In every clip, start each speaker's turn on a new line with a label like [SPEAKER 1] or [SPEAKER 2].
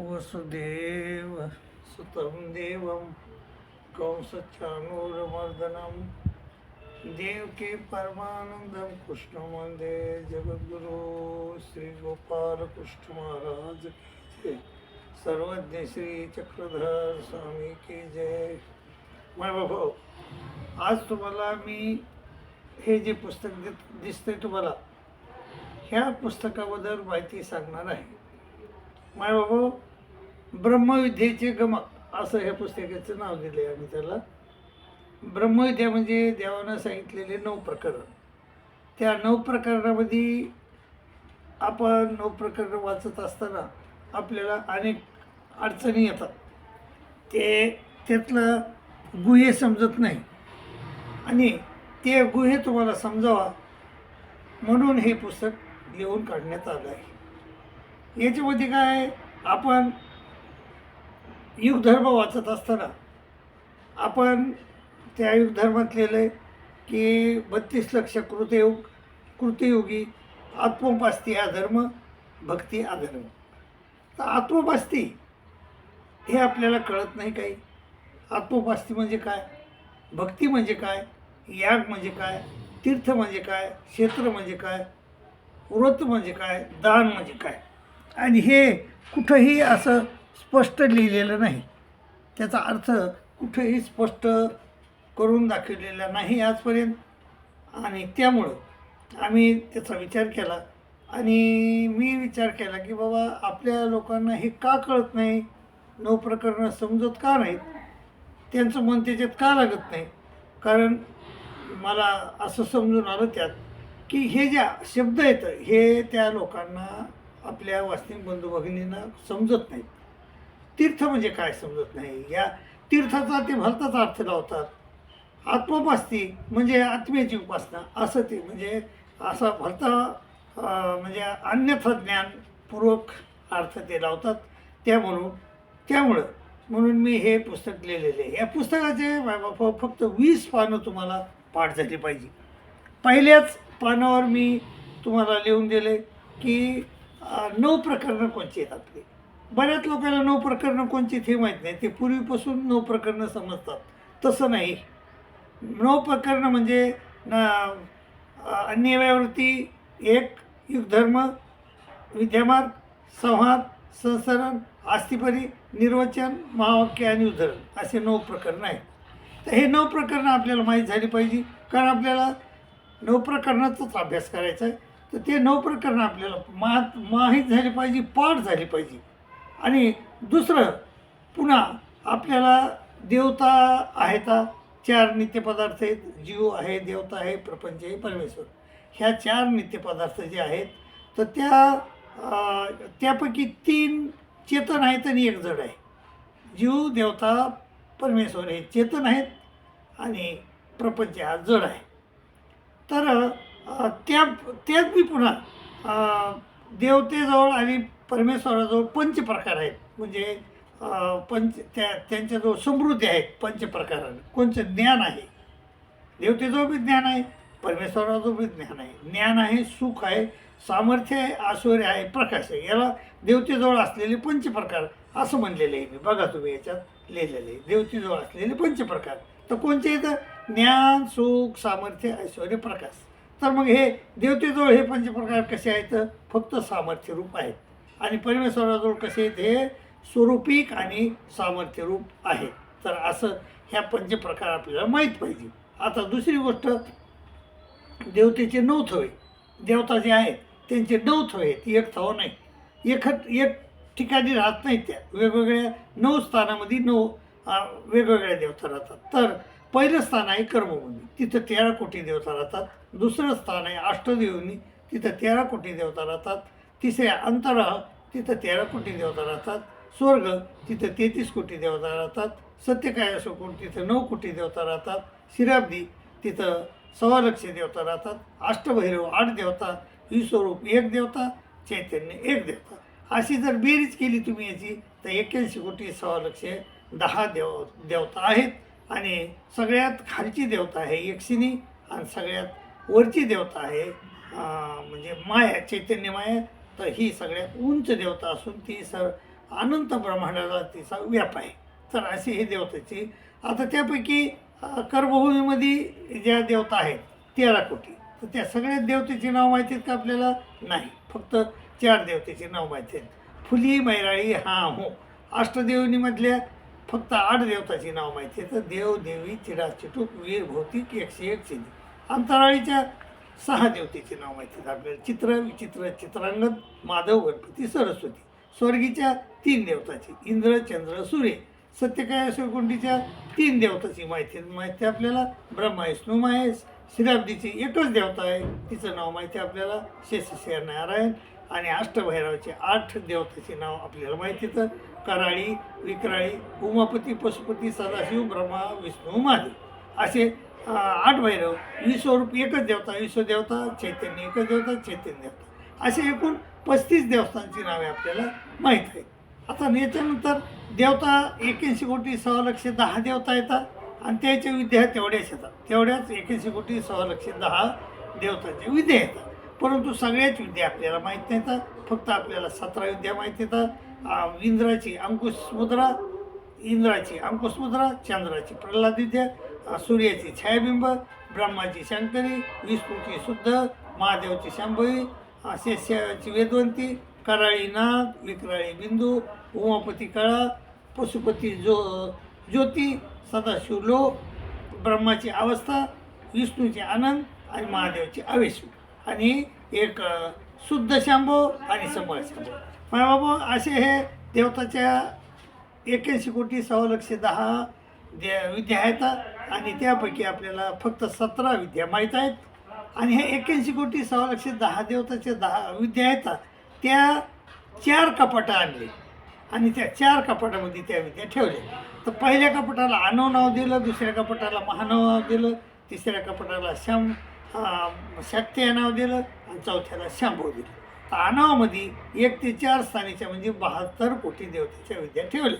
[SPEAKER 1] वसुदेव सुतं देवं कंसचाणूरमर्दनं। देवके परमानंदं कृष्णवंदे जगद्गुरु श्रीगोपालकृष्णमहाराज की। जय. सर्वज्ञ श्री चक्रधर स्वामी की जय। माय बाबा आज तुम्हाला मी हे जे पुस्तक दिसते तुम्हाला ह्या पुस्तकाबद्दल माहिती सांगणार आहे. माय बाबा ब्रह्मविद्येचे गमक असं ह्या पुस्तकाचं नाव दिलं आहे आम्ही त्याला. ब्रह्मविद्या म्हणजे देवानं सांगितलेले नऊ प्रकरण. त्या नऊ प्रकरणामध्ये आपण नऊ प्रकरण वाचत असताना आपल्याला अनेक अडचणी येतात. ते त्यातलं गुहे समजत नाही. आणि ते गुहे तुम्हाला समजावा म्हणून हे पुस्तक लिहून काढण्यात आलं आहे. याच्यामध्ये काय? आपण युगधर्म वाचत असताना आपण त्या युगधर्मात लिहिलं आहे की बत्तीस लक्ष कृतयुग कृतयुगी आत्मोपास्ती हा धर्म भक्ती हा धर्म तर आत्मोपास्ती हे आपल्याला कळत नाही काही. आत्मोपास्ती म्हणजे काय? भक्ती म्हणजे काय? याग म्हणजे काय? तीर्थ म्हणजे काय? क्षेत्र म्हणजे काय? व्रत म्हणजे काय? दान म्हणजे काय? आणि हे कुठंही असं स्पष्ट लिहिलेलं नाही. त्याचा अर्थ कुठेही स्पष्ट करून दाखवलेला नाही आजपर्यंत. आणि त्यामुळं आम्ही त्याचा विचार केला. आणि मी विचार केला की बाबा आपल्या लोकांना हे का कळत नाही? नऊ प्रकरणं समजत का नाहीत? त्यांचं मन त्याच्यात का लागत नाही? कारण मला असं समजून आलं त्यात की हे ज्या शब्द आहेत हे त्या लोकांना आपल्या वास्तविक बंधू भगिनींना समजत नाहीत. तीर्थ म्हणजे काय समजत नाही. या तीर्थाचा ते भलताच अर्थ लावतात. आत्मोपास्ती म्हणजे आत्म्याची उपासना. असं ते म्हणजे असा भलता म्हणजे अन्यथा ज्ञानपूर्वक अर्थ ते लावतात. त्या म्हणून त्यामुळं म्हणून मी हे पुस्तक लिहिलेले आहे. या पुस्तकाचे फक्त वीस पानं तुम्हाला पाठ झाली पाहिजे. पहिल्याच पानावर मी तुम्हाला लिहून दिले की नऊ प्रकरणं कोणची आहेत आपली? बऱ्याच लोकांना नऊ प्रकरणं कोणची हे माहीत नाही. ते पूर्वीपासून नऊ प्रकरणं समजतात. तसं नाही. नऊ प्रकरणं म्हणजे न अन्यव्यावृत्ती एक युगधर्म विद्यमान संहार संसरण आस्थिपरी निर्वचन महावाक्य आणि उद्धरण असे नऊ प्रकरणं आहेत. तर हे नऊ प्रकरणं आपल्याला माहीत झाली पाहिजे. कारण आपल्याला नऊ प्रकरणाचाच अभ्यास करायचा आहे. तर ते नऊ प्रकरणं आपल्याला मा माहीत झाली पाहिजे पाठ झाली पाहिजे. आणि दुसरं पुन्हा आपल्याला देवता आहेत चार नित्यपदार्थ आहेत जीव आहे देवता आहे प्रपंच आहे परमेश्वर. ह्या चार नित्यपदार्थ जे आहेत तर त्या त्यापैकी तीन चेतन आहेत आणि एक जड आहे. जीव देवता परमेश्वर हे चेतन आहेत आणि प्रपंच हा जड आहे. तर त्या त्यात बी पुन्हा देवतेजवळ आणि परमेश्वराजवळ पंच प्रकार आहेत. म्हणजे पंच त्या त्यांच्याजवळ समृद्धी आहे पंच प्रकाराने कोणचं ज्ञान आहे? देवतेजवळ बी ज्ञान आहे परमेश्वराजवळ बी ज्ञान आहे. ज्ञान आहे सुख आहे सामर्थ्य आहे आश्वर्य आहे प्रकाश आहे. याला देवतेजवळ असलेले पंच प्रकार असं म्हणलेलं आहे मी. बघा तुम्ही याच्यात लिहिलेलं आहे. देवतेजवळ असलेले पंच प्रकार तर कोणते येतं ज्ञान सुख सामर्थ्य ऐश्वर्य प्रकाश. तर मग हे देवतेजवळ हे पंचप्रकार कसे आहेत? फक्त सामर्थ्य रूप आहेत. आणि परमेश्वराजवळ कसे ते स्वरूपिक आणि सामर्थ्य रूप तर असं ह्या पंचप्रकार आपल्याला माहीत पाहिजे. आता दुसरी गोष्ट देवतेचे नऊ थवे. देवता जे आहेत त्यांचे नऊ थवे आहेत. एक थव नाही. एक एक ठिकाणी राहत नाहीत त्या. वेगवेगळ्या नऊ स्थानामध्ये नऊ वेगवेगळ्या देवता राहतात. तर पहिलं स्थान आहे कर्मभूमी. तिथं तेरा कोटी देवता राहतात. दुसरं स्थान आहे अष्टदेवनी. तिथं तेरा कोटी देवता राहतात. तिसऱ्या अंतराह तिथं तेरा कोटी देवता राहतात. स्वर्ग तिथं तेहतीस कोटी देवता राहतात. सत्यकाय कोण तिथं नऊ कोटी देवता राहतात. शिराब्दी तिथं सव्वा लक्ष देवता राहतात. अष्टभैरव आठ देवता. विश्वरूप एक देवता. चैतन्य एक देवता. अशी जर बेरीज केली तुम्ही याची तर एक्क्याऐंशी कोटी सव्वा लक्ष दहा देव देवता आहेत. आणि सगळ्यात खालची देवता आहे एकशिनी आणि सगळ्यात वरची देवता आहे म्हणजे माया चैतन्य माया. तर ही सगळ्यात उंच देवता असून ती सर अनंत ब्रह्मांडाला तिचा व्याप आहे तर अशी ही देवतेची आता त्यापैकी कर्मभूमीमध्ये ज्या देवता आहेत तेरा कोटी. तर त्या सगळ्या देवतेची नाव माहिती आहेत का आपल्याला? नाही. फक्त चार देवतेची नाव माहिती आहेत. फुली मैराळी हा हो. अष्टदेवनीमधल्या फक्त आठ देवताची नाव माहिती आहे तर देव देवी चिराचिटूक वीर भौतिक एकशे एक सिद्धी अंतराळीच्या सहा देवतेचे नाव माहिती आहेत आपल्याला. चित्र विचित्र चित्रांगद माधव गणपती सरस्वती. स्वर्गीच्या तीन देवताची इंद्र चंद्र सूर्य. सत्यकाय शिवकुंडीच्या तीन देवताची माहिती माहिती आहे आपल्याला ब्रह्मा विष्णू महेश श्रीराब्दीची एकच देवता आहे. तिचं नाव माहिती आपल्याला. शेषशे नारायण. आणि अष्टभैरवाचे आठ देवताचे नाव आपल्याला माहिती तर कराळी विक्राळी उमापती पशुपती सदाशिव ब्रह्मा विष्णू महादेव. असे आठ भैरव. विश्वरूप एकच देवता विश्वदेवता चैतन्य एकच देवता चैतन्य देवता. असे एकूण पस्तीस देवस्थानची नावे आपल्याला माहीत आहेत. आता याच्यानंतर देवता एक्याऐंशी कोटी सहा लक्ष दहा देवता येतात आणि त्याच्या विद्या तेवढ्याच येतात. तेवढ्याच एक्याऐंशी कोटी सहा लक्ष दहा देवताचे विद्या येतात. परंतु सगळ्याच विद्या आपल्याला माहीत नाहीतात फक्त आपल्याला सतरा विद्या माहीत येतात इंद्राची अंकुश मुद्रा इंद्राची अंकुश मुद्रा चंद्राची प्रल्हाद विद्या सूर्याचे छायाबिंब ब्रह्माची शंकरी विष्णूची शुद्ध महादेवची शंभवी अ, वेदवंती कराळी नाग विक्राळी बिंदू उमापती कळा पशुपती जो ज्योती सदाशिव लो ब्रह्माची अवस्था विष्णूचे आनंद आणि महादेवाची आवेश आणि एक शुद्ध शांभो आणि समळ शांभो. माझ्या बाबा असे हे देवताच्या एक्याऐंशी कोटी सव्वा लक्ष दहा दे विद्या आहेत. आणि त्यापैकी आपल्याला फक्त सतरा विद्या माहीत आहेत. आणि हे एक्याऐंशी कोटी सहा लक्ष दहा देवताच्या दहा विद्या आहेत त्या चार कपाटं आणले. आणि त्या चार कपाटामध्ये त्या विद्या ठेवल्या. तर पहिल्या कपाटाला आनव नाव दिलं दुसऱ्या कपाटाला महानव नाव दिलं तिसऱ्या कपाटाला श्याम शक्ती नाव दिलं आणि चौथ्याला शांभव दिलं. तर आनवामध्ये एक ते चार स्थानीच्या म्हणजे बहात्तर कोटी देवतेच्या विद्या ठेवल्या.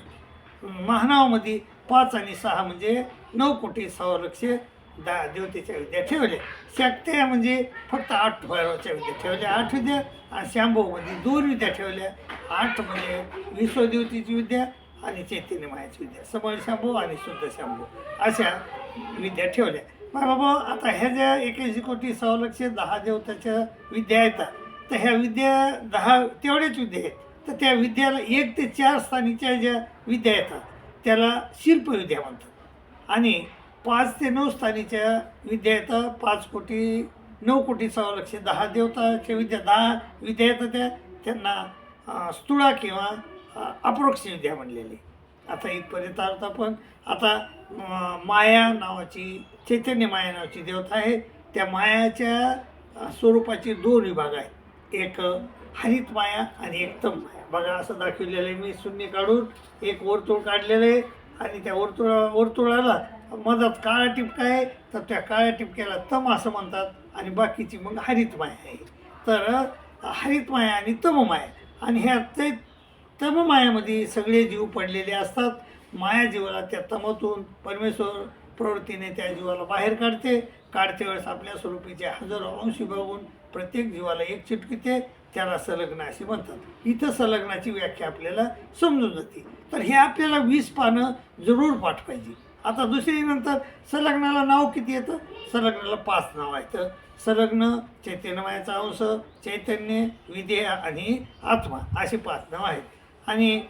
[SPEAKER 1] महानावामध्ये पाच आणि सहा म्हणजे नऊ कोटी सहा लक्ष दहा देवतेच्या विद्या ठेवल्या शक्त्या म्हणजे फक्त आठ भैरवाच्या विद्या ठेवल्या आठ विद्या आणि शांभवमध्ये दोन विद्या ठेवल्या. आठ म्हणजे विश्वदेवतेची विद्या आणि चैतन्य मायाची विद्या. समळ शांभव आणि शुद्ध शांभव अशा विद्या ठेवल्या. मग बाबा आता ह्या ज्या एक्याऐंशी कोटी सहा लक्ष दहा देवताच्या विद्या येतात तर ह्या विद्या दहा तेवढ्याच विद्या आहेत. तर त्या विद्याला एक ते चार स्थानीच्या ज्या विद्या येतात त्याला शिल्पविद्या म्हणतात. आणि पाच ते नऊ स्थानीच्या विद्या येतात पाच कोटी नऊ कोटी सहा लक्ष दहा देवताच्या विद्या दहा विद्या येतात त्या त्यांना अं, स्थूळा किंवा अप्रोक्ष विद्या म्हणलेली. आता इथपर्यंत आहोत आपण. आता माया नावाची चैतन्य माया नावाची देवता आहे त्या मायाच्या स्वरूपाचे दोन विभाग आहेत. एक हरित माया आणि एक तम माया. बघा असं दाखवलेलं आहे. मी शून्य काढून एक वर्तुळ काढलेलं आहे आणि त्या वर्तुळा वर्तुळाला मधात काळा टिपका आहे. तर त्या काळ्या टिपक्याला तम असं म्हणतात आणि बाकीची मग हरित माया आहे. तर हरित माया आणि तम माया. आणि ह्या ते मायामध्ये सगळे जीव पडलेले असतात. माया जीवाला त्या तमातून परमेश्वर प्रवृत्तीने त्या जीवाला बाहेर काढते. काढते वेळेस आपल्या स्वरूपीचे हजारो अंशी बघून प्रत्येक जीवाला एक चिटकते. त्याला संलग्न असे म्हणतात. इथं संलग्नाची व्याख्या आपल्याला समजून जाते. तर हे आपल्याला वीस पानं जरूर पाठ पाहिजे आता दुसरी नंतर संलग्नाला नाव किती येतं? संलग्नाला पाच नाव आहेत. संलग्न चैतन्यमयाचा अंश चैतन्य विधेय आणि आत्मा असे पाच नाव आहेत. आणि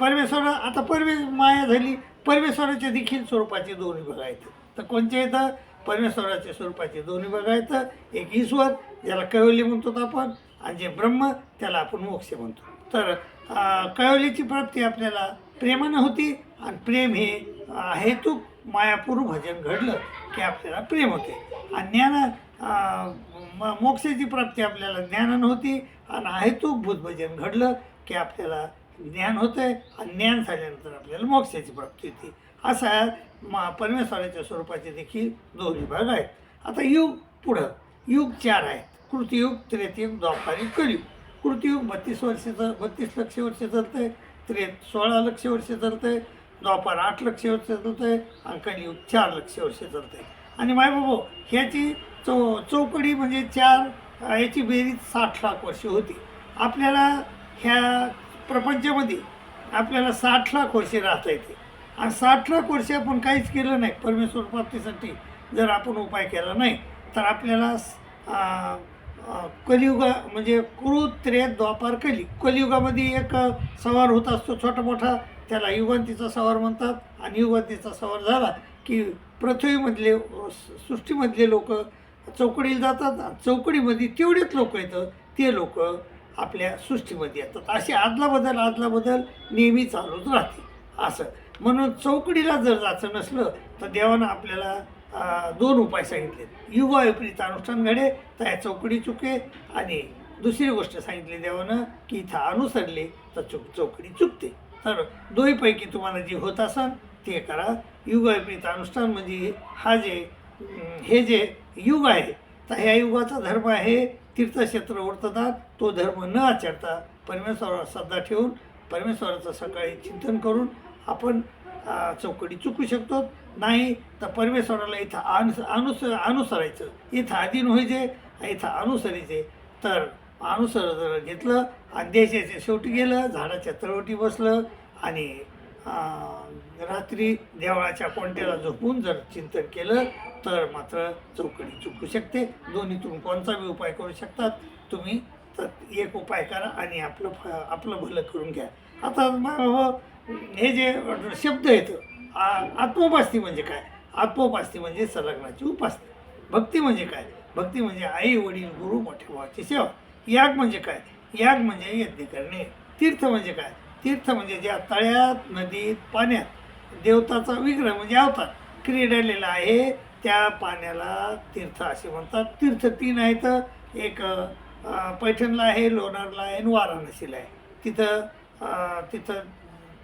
[SPEAKER 1] परमेश्वर आता परमे माया झाली. परमेश्वराच्या देखील स्वरूपाचे दोन विभाग आहेत. तर कोणते येतं परमेश्वराच्या स्वरूपाचे दोन विभाग आहेत. एक ईश्वर ज्याला कवली म्हणतो आपण आणि जे ब्रह्म त्याला आपण मोक्ष म्हणतो. तर कळवलीची प्राप्ती आपल्याला प्रेमानं होती आणि प्रेम हे अं, हेतुक मायापूर्व भजन घडलं की आपल्याला प्रेम होते. आणि ज्ञान म- मोक्षाची प्राप्ती आपल्याला ज्ञानानं होती आणि अहेतुक भूतभजन घडलं की आपल्याला ज्ञान होतं आहे आणि ज्ञान झाल्यानंतर आपल्याला मोक्षाची प्राप्ती होती. असा मा परमेश्वराच्या स्वरूपाचे देखील दोन विभाग आहेत. आता युग पुढं. युग चार आहे. कृतियुग त्रेतयुग द्वापारी कलियुग. कृतियुग बत्तीस वर्षाचं बत्तीस लक्ष वर्ष चालतं आहे त्रे सोळा लक्ष वर्ष चालतं आहे द्वापार आठ लक्ष वर्ष चालतं आहे आणि कलियुग चार लक्ष वर्ष चालतं आहे आणि मायबाबो ह्याची चौ चौकडी म्हणजे चार याची बेरीज साठ लाख वर्षे होती. आपल्याला ह्या प्रपंचामध्ये आपल्याला साठ लाख वर्षे राहता येते. आणि साठ लाख वर्षे आपण काहीच केलं नाही. परमेश्वर प्राप्तीसाठी जर आपण उपाय केला नाही तर आपल्याला कलियुगा म्हणजे कृत द्वापार कली. कलियुगामध्ये एक सवार होत असतो छोटा मोठा त्याला युगांतीचा सवार म्हणतात. आणि युगांतीचा सवार झाला की पृथ्वीमधले सृष्टीमधले लोक चौकडीला जातात. आणि चौकडीमध्ये तेवढेच लोक येतं ते लोक आपल्या सृष्टीमध्ये येतात. असे आदला बदल आदला बदल नेहमी चालूच राहते. असं. म्हणून चौकडीला जर जायचं नसलं तर देवानं आपल्याला दोन उपाय सांगितले युवा विपरीत अनुष्ठान घडे तर या चौकडी चुके आणि दुसरी गोष्ट सांगितली देवानं की इथं अनुसरले तर चुक चौकडी चुकते. तर दोहीपैकी तुम्हाला जे होत असाल ते करा. युग विपरीत अनुष्ठान म्हणजे हा जे हे जे युग आहे तर ह्या युगाचा धर्म आहे तीर्थक्षेत्र वर्ततात. तो धर्म न आचरता परमेश्वरावर श्रद्धा ठेवून परमेश्वराचं सकाळी चिंतन करून आपण चौकडी चुकू शकतो. नाही तर परमेश्वराला इथं अनुस अनुस अनुसरायचं. इथं अधीन व्हायचे इथं अनुसरायचे तर अनुसर जर घेतलं आणि देशाच्या शेवटी गेलं झाडाच्या तळवटी बसलं आणि रात्री देवळाच्या कोणत्याला झोपून जर चिंतन केलं तर मात्र चौकडी चुकू शकते. दोन्हीतून कोणताबी उपाय करू शकतात. तुम्ही तर एक उपाय करा आणि आपलं फ आपलं भलं करून घ्या. आता मग हे जे शब्द आहेत आ- आत्मोपास्ती म्हणजे काय? आत्मोपास्ती म्हणजे संलग्नाची उपासना. भक्ती म्हणजे काय? भक्ती म्हणजे आई वडील गुरु मोठे भावाची सेवा. याग म्हणजे काय? याग म्हणजे यज्ञ करणे. तीर्थ म्हणजे काय? तीर्थ म्हणजे ज्या तळ्यात नदीत पाण्यात देवताचा विग्रह म्हणजे अवतार क्रीडलेला आहे त्या पाण्याला तीर्थ असे म्हणतात. तीर्थ तीन आहेत. एक पैठणला आहे लोणारला आहे आणि वाराणसीला आहे. तिथं तिथं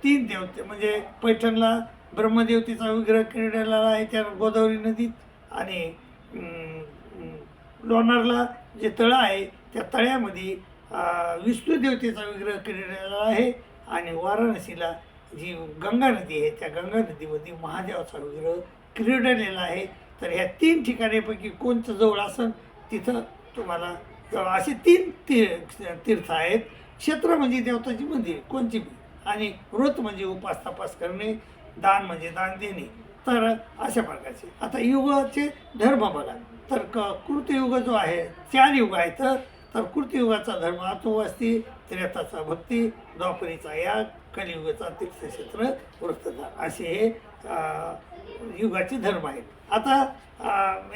[SPEAKER 1] तीन देवते म्हणजे पैठणला ब्रह्मदेवतेचा विग्रह क्रीडलेला आहे त्या गोदावरी नदीत आणि लोणारला जे तळं आहे त्या तळ्यामध्ये अं, विष्णू देवतेचा विग्रह क्रीडलेला आहे आणि वाराणसीला जी गंगा नदी आहे त्या गंगा नदीमध्ये महादेवाचा विग्रह क्रीडलेला आहे. तर ह्या तीन ठिकाणीपैकी कोणतं जवळ असेल तिथं तुम्हाला जवळ असे तीन तीर्थ तीर्थ आहेत. क्षेत्र म्हणजे देवताची मंदिर कोणची आणि व्रत म्हणजे उपास तपास करणे दान म्हणजे दान देणे. तर अशा प्रकारचे. आता युगाचे धर्म बघा. तर क कृतयुग जो आहे चार युग आहेत. तर कृतयुगाचा धर्म आतोवास्ती त्रेताचा भक्ती द्वापरीचा याग कलियुगाचा तीर्थक्षेत्र वृत्तदार असे हे युगाचे धर्म आहेत. आता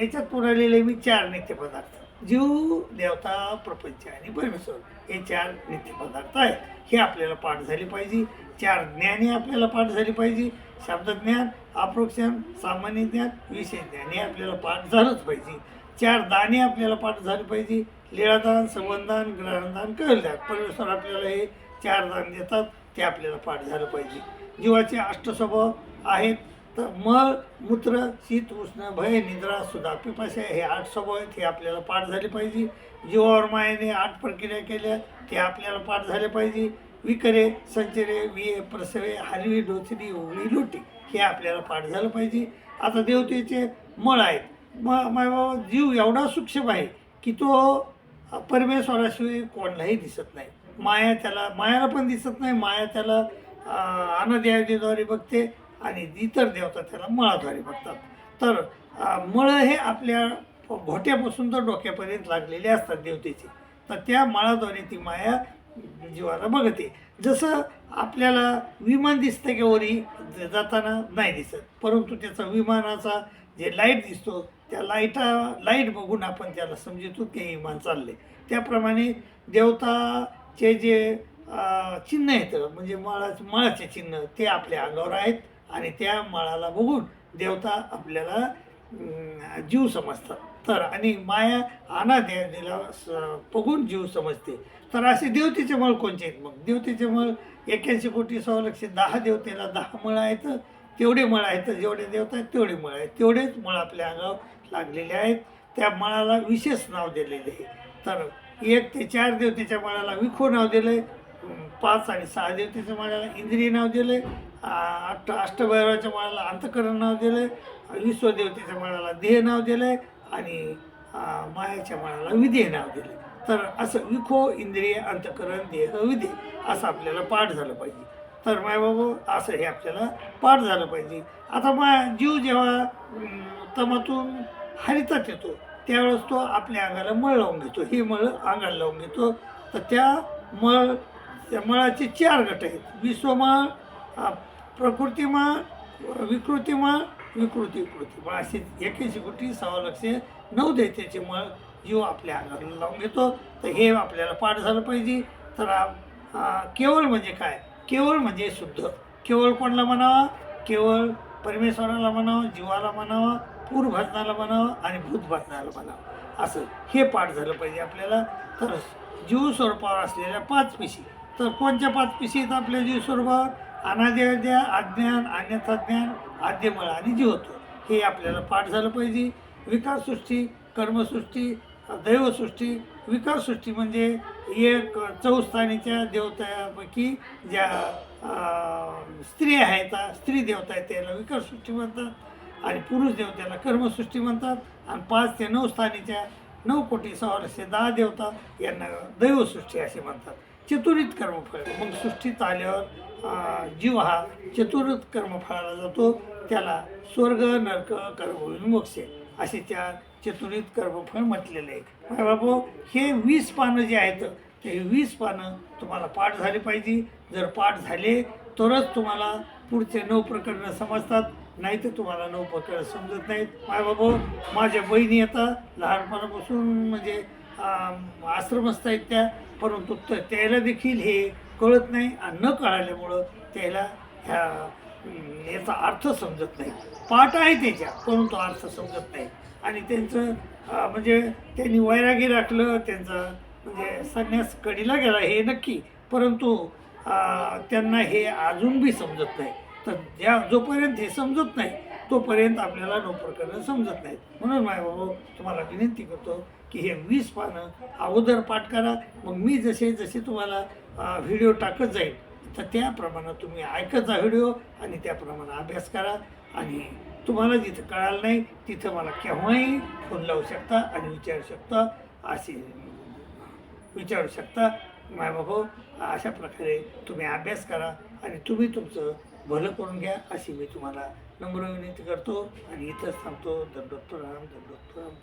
[SPEAKER 1] याच्यात पुरवलेले मी चार नित्यपदार्थ. जीव देवता प्रपंच आणि परमेश्वर हे चार नित्यपदार्थ आहेत. हे आपल्याला पाठ झाले पाहिजे. चार ज्ञाने आपल्याला पाठ झाली पाहिजे. शब्दज्ञान अप्रोक्षण सामान्य ज्ञान विषय ज्ञान हे आपल्याला पाठ झालंच पाहिजे. चार दाने आपल्याला पाठ झाले पाहिजे. लीळादान संबंधान ग्रहणदान कळदान परमेश्वर आपल्याला हे चार दान देतात. ते आपल्याला पाठ झालं पाहिजे. जीवाचे अष्टस्वभाव आहेत. तर मळ मूत्र शीत उष्ण भय निद्रा सुद्धा पिपाशा हे आठ स्वभाव आहेत हे आपल्याला पाठ झाले पाहिजे. जीवावर मायेने आठ प्रक्रिया केल्या ते आपल्याला पाठ झाले पाहिजे. विकरे संचरे विये प्रसवे हलवी डोचरी उघडी लोटी हे आपल्याला पाठ झालं पाहिजे. आता देवतेचे मळ आहेत. म माय बाबा जीव एवढा सूक्ष्म आहे की तो परमेश्वराशिवाय कोणालाही दिसत नाही. माया त्याला मायाला पण दिसत नाही. माया त्याला अनद्याद्वारे बघते. आणि इतर देवता त्याला मळाद्वारे बघतात. तर मळं हे आपल्या घोट्यापासून तर डोक्यापर्यंत लागलेले असतात देवतेचे. तर त्या मळाद्वारे ती माया जीवाला बघते. जसं आपल्याला विमान दिसतं की वरी जाताना नाही दिसत. परंतु त्याचा विमानाचा जे लाइट दिसतो त्या लाईटा लाइट बघून आपण त्याला समजतो की विमान चालले त्याप्रमाणे देवताचे जे चिन्ह आहेत म्हणजे माळाचे माळाचे चिन्ह ते आपल्या अंगावर आहेत. आणि त्या माळाला बघून देवता आपल्याला जीव समजतात. तर आणि माया अनाद्याला स- बघून जीव समजते. तर असे देवतेचे मळ कोणचे आहेत? मग देवतेचे मळ एक्याऐंशी कोटी सव्वा लक्ष दहा देवतेला दहा मळ आहेत. तेवढे मळ आहेत. जेवढे देवता आहेत तेवढे मळ आहेत. तेवढेच मळ आपल्या अंगावर लागलेले आहेत. त्या मळाला विशेष नाव दिलेले आहे. तर एक ते चार देवतेच्या मळाला विखो नाव दिलं आहे पाच आणि सहा देवतेच्या माळ्याला इंद्रिय नाव दिले अष्ट अष्टभैरवाच्या माळ्याला अंतकरण नाव दिले विश्वदेवतेच्या माळ्याला देह नाव दिले आणि मायाच्या माळाला विधेय नाव दिले तर असं विखो इंद्रिय अंतकरण देह विधेय असं आपल्याला पाठ झालं पाहिजे. तर माय बाबू असं हे आपल्याला पाठ झालं पाहिजे. आता मा जीव जेव्हा तमातून हरितात येतो त्यावेळेस तो आपल्या अंगाला मळ लावून घेतो. हे मळ अंगाला लावून घेतो. तर त्या मळ त्या मळाचे चार गट आहेत. विश्वमळ अं, प्रकृतिमळ विकृतिमळ विकृती विकृतिमळ असे एकेची कोटी सहा लक्ष नऊ देत्याचे मळ जीव आपल्या अंगाला लावून घेतो. तर हे आपल्याला पाठ झालं पाहिजे. तर केवळ म्हणजे काय? केवळ म्हणजे शुद्ध. केवळ कोणाला म्हणावा? केवळ परमेश्वराला म्हणावं जीवाला म्हणावं पूर्वभाजनाला म्हणावं आणि भूतभाजनाला म्हणावं. असं हे पाठ झालं पाहिजे आपल्याला. तर जीव स्वरूपावर असलेल्या पाच पिशी तर कोणत्या पाच पिशीत आपल्या जीव सुरुवात अनाद्या अज्ञान अन्यथा ज्ञान आद्यमळ आणि जीवतो हे आपल्याला पाठ झालं पाहिजे. विकाससृष्टी कर्मसृष्टी दैवसृष्टी. विकाससृष्टी म्हणजे एक चौस्थानीच्या देवतापैकी ज्या स्त्री आहेत स्त्री देवता आहेत त्याला विकाससृष्टी म्हणतात. आणि पुरुष देवतेला कर्मसृष्टी म्हणतात. आणि पाच ते नऊ स्थानीच्या नऊ कोटी सव्वाशे दहा देवता यांना दैवसृष्टी असे म्हणतात. चतुरित कर्मफळ. मग सृष्टीत आल्यावर जीव हा चतुरित कर्मफळाला जातो. त्याला स्वर्ग नरक कर्म मोक्ष असे त्या चतुरित कर्मफळ म्हटलेले आहे. बाबा हे वीस पानं जे आहेत ते वीस पानं तुम्हाला पाठ झाले पाहिजे. जर पाठ झाले तरच तुम्हाला पुढचे नऊ प्रकरणं समजतात. नाही तर तुम्हाला नऊ प्रकरणं समजत नाहीत. माय बाबा माझ्या बहिणी आता लहानपणापासून म्हणजे आश्रमस्थ आहेत त्या परंतु त्याला देखील हे कळत नाही आणि न कळाल्यामुळं त्याला ह्या याचा अर्थ समजत नाही. पाठ आहे त्याच्या परंतु अर्थ समजत नाही. आणि त्यांचं म्हणजे त्यांनी वैरागी राखलं त्यांचा म्हणजे संन्यास कडीला गेला हे नक्की. परंतु त्यांना हे अजून बी समजत नाही. तर ज्या जोपर्यंत हे समजत नाही तोपर्यंत आपल्याला नऊ प्रकरणं समजत नाहीत म्हणून माय बाबा तुम्हाला विनंती करतो की हे वीस पानं अगोदर पाठ करा. मग मी जसे जसे तुम्हाला व्हिडिओ टाकत जाईल तर त्याप्रमाणे तुम्ही ऐकत जा व्हिडिओ आणि त्याप्रमाणे अभ्यास करा. आणि तुम्हाला जिथं कळालं नाही तिथं मला केव्हाही फोन लावू शकता आणि विचारू शकता. असे विचारू शकता. माय बाबा अशा प्रकारे तुम्ही अभ्यास करा आणि तुम्ही तुमचं भलं करून घ्या अशी मी तुम्हाला नम्र विनंती करतो आणि इथंच थांबतो. दंडोत्तर राम दंडोत्तर राम